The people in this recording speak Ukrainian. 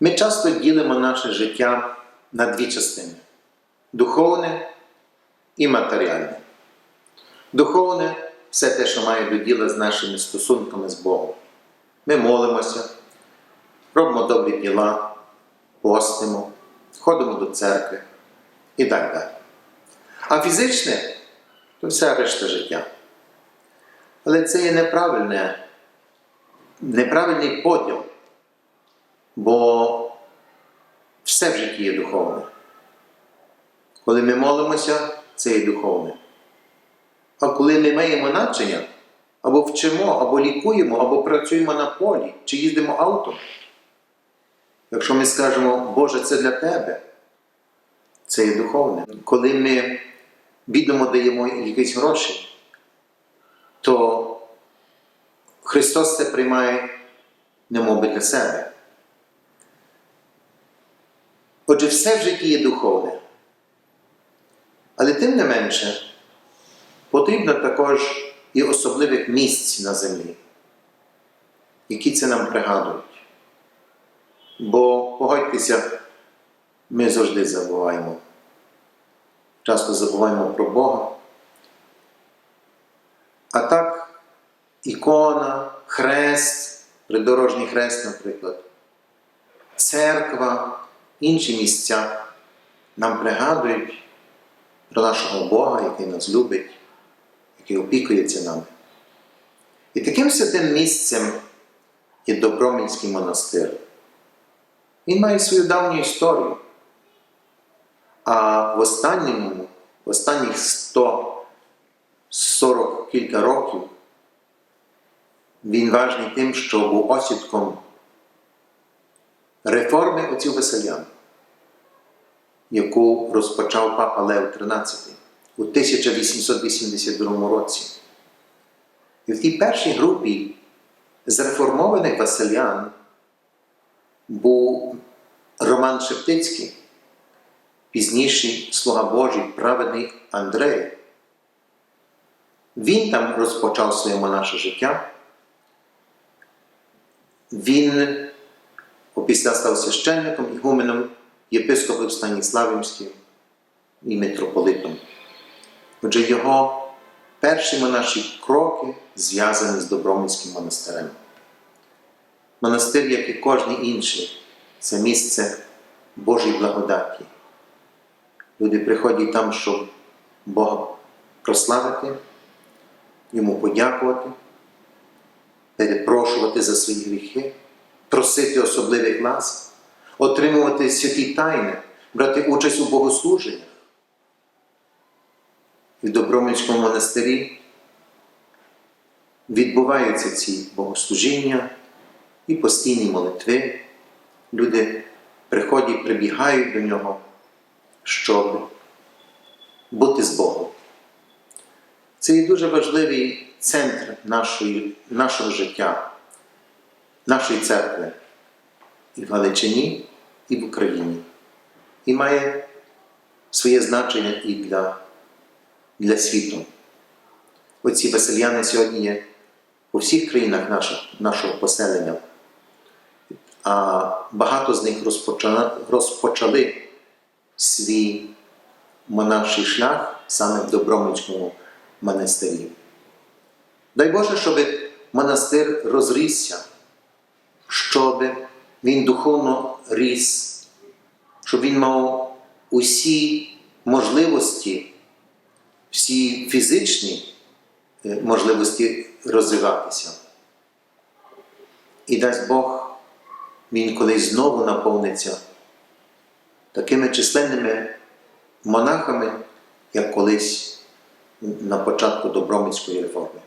Ми часто ділимо наше життя на дві частини: духовне і матеріальне. Духовне все те, що має до діла з нашими стосунками з Богом. Ми молимося, робимо добрі діла, постимо, ходимо до церкви і так далі. А фізичне то вся решта життя. Але це є неправильне, неправильний поділ, бо все в житті є духовне. Коли ми молимося, це є духовне. А коли ми маємо навчання, або вчимо, або лікуємо, або працюємо на полі, чи їздимо автом, якщо ми скажемо, Боже, це для тебе, це є духовне. Коли ми відомо даємо якісь гроші, то Христос це приймає немов для себе. Отже, все в житті є духовне. Але тим не менше, потрібно також і особливих місць на землі, які це нам пригадують. Бо погодьтеся, ми завжди забуваємо. Часто забуваємо про Бога. А так, ікона, хрест, придорожній хрест, наприклад, церква, інші місця нам пригадують про нашого Бога, який нас любить, який опікується нами. І таким святим місцем є Добромінський монастир. Він має свою давню історію. А в останньому, в останніх 140 кілька років він важний тим, що був осідком реформи отців Василян, яку розпочав папа Лев XIII у 1882 році. І в тій першій групі зреформованих Василян був Роман Шептицький, пізніший слуга Божий, праведний Андрей. Він там розпочав своє монаше життя. Він опісля став священником, ігуменом, єпископом Станіславівським і митрополитом. Отже, його перші монаші кроки зв'язані з Доброминським монастирем. Монастир, як і кожен інший, це місце Божої благодаті. Люди приходять там, щоб Бога прославити, йому подякувати, перепрошувати за свої гріхи, просити особливих ласк, отримувати святі тайни, брати участь у богослуженнях. І в Доброминському монастирі відбуваються ці богослужіння і постійні молитви. Люди приходять, прибігають до нього, щоб бути з Богом. Це є дуже важливий центр нашої, нашого життя, нашої церкви і в Галичині, і в Україні. І має своє значення і для, для світу. Оці веселяни сьогодні є у всіх країнах нашого, нашого поселення. А багато з них розпочали, розпочали свій монаший шлях саме в Доброминському монастирі. Дай Боже, щоб монастир розрісся, щоб він духовно ріс, щоб він мав усі можливості, всі фізичні е, можливості розвиватися. І дасть Бог, він колись знову наповниться такими численними монахами, як колись на початку Добромицької реформи.